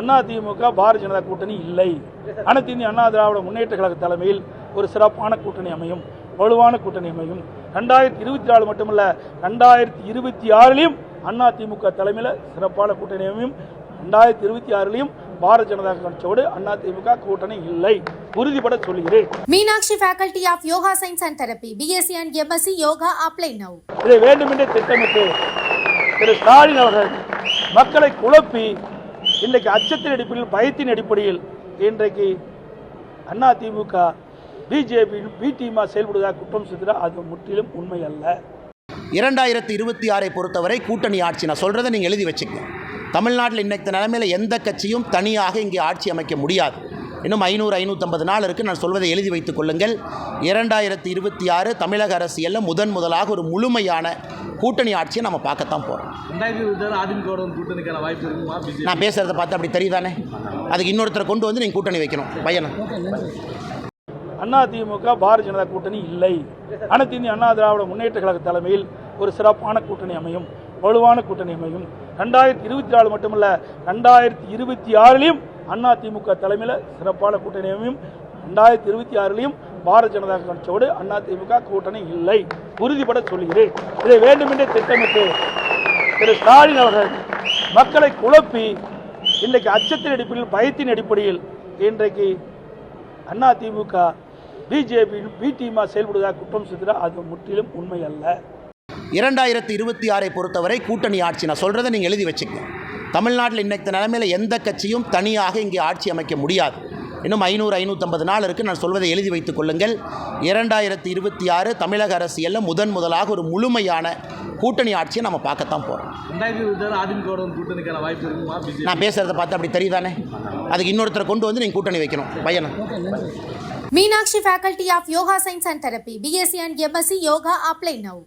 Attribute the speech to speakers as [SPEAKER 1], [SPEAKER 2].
[SPEAKER 1] அதிமுக பாரதிய ஜனதா கூட்டணி இல்லை. அனைத்து இந்திய அண்ணா திராவிட முன்னேற்ற கழக தலைமையில் ஒரு சிறப்பான கூட்டணி அமையும் வலுவான கூட்டணி அமையும். ரெண்டாயிரத்தி இருபத்தி நாலு மட்டுமல்ல ரெண்டாயிரத்தி இருபத்தி ஆறிலையும் அதிமுக தலைமையில் சிறப்பான கூட்டணி அமையும். ரெண்டாயிரத்தி இருபத்தி ஆறிலையும் பாரதிய ஜனதா கட்சியோடு அதிமுக கூட்டணி இல்லை. உறுதிபட சொல்கிறேன்.
[SPEAKER 2] Meenakshi Faculty of Yoga Science and Therapy, BSc and MSc Yoga apply now.
[SPEAKER 1] இதை வேண்டுமென்றே திட்டமிட்டு திரு ஸ்டாலின் அவர்கள் மக்களை குழப்பி இன்றைக்கு அச்சத்தின் அடிப்படையில் பயத்தின் அடிப்படையில் இன்றைக்கு அதிமுக பிஜேபி பி டீமா செயல்படுவதாக குற்றம் சுத்தினா அது முற்றிலும் உண்மை அல்ல.
[SPEAKER 3] இரண்டாயிரத்தி இருபத்தி ஆறை பொறுத்தவரை கூட்டணி ஆட்சி நான் சொல்கிறத நீங்கள் எழுதி வச்சுக்கங்க. தமிழ்நாட்டில் இன்றைக்கு நிலைமையில் எந்த கட்சியும் தனியாக இங்கே ஆட்சி அமைக்க முடியாது. இன்னும் ஐநூறு ஐநூற்றம்பது நாள் இருக்குது நான் சொல்வதை எழுதி வைத்துக் கொள்ளுங்கள். இரண்டாயிரத்தி இருபத்தி ஆறு தமிழக அரசியலில் முதன் முதலாக ஒரு முழுமையான கூட்டணி ஆட்சியை நம்ம பார்க்கத்தான் போகிறோம் நான் பேசுகிறத பார்த்து அப்படி தெரியுதானே? அதுக்கு இன்னொருத்தரை கொண்டு வந்து நீங்கள் கூட்டணி வைக்கணும். பையனை.
[SPEAKER 1] அதிமுக பாரதிய ஜனதா கூட்டணி இல்லை. அனைத்து இந்திய அண்ணா திராவிட முன்னேற்ற கழக தலைமையில் ஒரு சிறப்பான கூட்டணி அமையும் வலுவான கூட்டணி அமையும். ரெண்டாயிரத்தி இருபத்தி நாலு மட்டுமல்ல ரெண்டாயிரத்தி இருபத்தி ஆறிலையும் அண்ணா திமுக தலைமையில் சிறப்பான கூட்டணியையும் ரெண்டாயிரத்தி இருபத்தி ஆறுலையும் பாரதிய ஜனதா கட்சியோடு திமுக கூட்டணி இல்லை. உறுதிபட சொல்கிறேன் இதை வேண்டுமென்றே திட்டமிட்டு திரு ஸ்டாலின் அவர்கள் மக்களை குழப்பி இன்றைக்கு அச்சத்தின் அடிப்படையில் பயத்தின் அடிப்படையில் இன்றைக்கு அண்ணா திமுக பி டீமா செயல்படுவதாக குற்றம் சுத்தினா அது முற்றிலும் உண்மை அல்ல
[SPEAKER 3] இரண்டாயிரத்தி இருபத்தி ஆறை பொறுத்தவரை கூட்டணி ஆட்சி நான் சொல்கிறத நீங்கள் எழுதி வச்சுக்கங்க. தமிழ்நாட்டில் இன்னைக்கு நிலைமையில் எந்த கட்சியும் தனியாக இங்கே ஆட்சி அமைக்க முடியாது. இன்னும் ஐநூறு ஐநூற்றம்பது நாள் இருக்குது நான் சொல்வதை எழுதி வைத்துக் கொள்ளுங்கள். இரண்டாயிரத்தி இருபத்தி ஆறு தமிழக அரசியலில் முதன் முதலாக ஒரு முழுமையான கூட்டணி ஆட்சியை நம்ம பார்க்கத்தான் போகிறோம் நான் பேசுகிறத பார்த்து அப்படி தெரியுதானே? அதுக்கு இன்னொருத்தரை கொண்டு வந்து நீங்கள் கூட்டணி வைக்கணும். பையனை?
[SPEAKER 2] Meenakshi Faculty of Yoga Science and Therapy, BSc and MSc Yoga apply now.